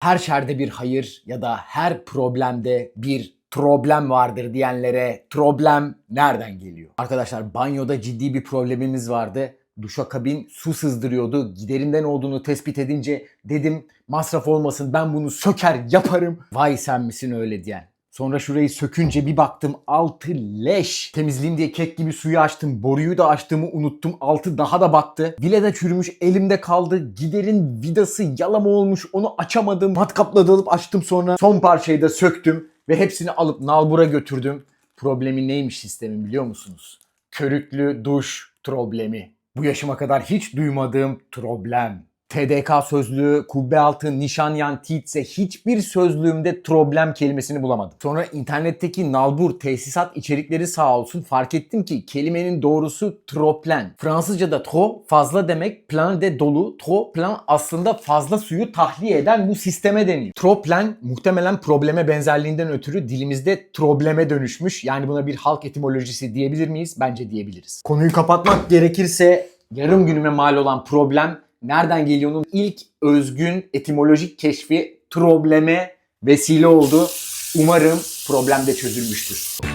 Her şerde bir hayır ya da her problemde bir problem vardır diyenlere problem nereden geliyor? Arkadaşlar banyoda ciddi bir problemimiz vardı. Duşakabin su sızdırıyordu. Giderinden olduğunu tespit edince dedim masraf olmasın ben bunu söker yaparım. Vay sen misin öyle diyen. Sonra şurayı sökünce bir baktım altı leş. Temizleyeyim diye kek gibi suyu açtım. Boruyu da açtığımı unuttum. Altı daha da battı. Vileda çürümüş elimde kaldı. Giderin vidası yalama olmuş. Onu açamadım. Matkapla dalıp açtım sonra. Son parçayı da söktüm. Ve hepsini alıp nalbura götürdüm. Problemi neymiş sistemin biliyor musunuz? Körüklü duş problemi. Bu yaşıma kadar hiç duymadığım problem. TDK sözlüğü, kubbe altı, nişanyan, titse hiçbir sözlüğümde problem kelimesini bulamadım. Sonra internetteki nalbur tesisat içerikleri sağ olsun fark ettim ki kelimenin doğrusu troplen. Fransızca'da tro fazla demek, plan de dolu. Tro plan aslında fazla suyu tahliye eden bu sisteme deniyor. Troplen muhtemelen probleme benzerliğinden ötürü dilimizde probleme dönüşmüş. Yani buna bir halk etimolojisi diyebilir miyiz? Bence diyebiliriz. Konuyu kapatmak gerekirse yarım günüme mal olan problem nereden geliyor'nun ilk özgün etimolojik keşfi probleme vesile oldu. Umarım problem de çözülmüştür.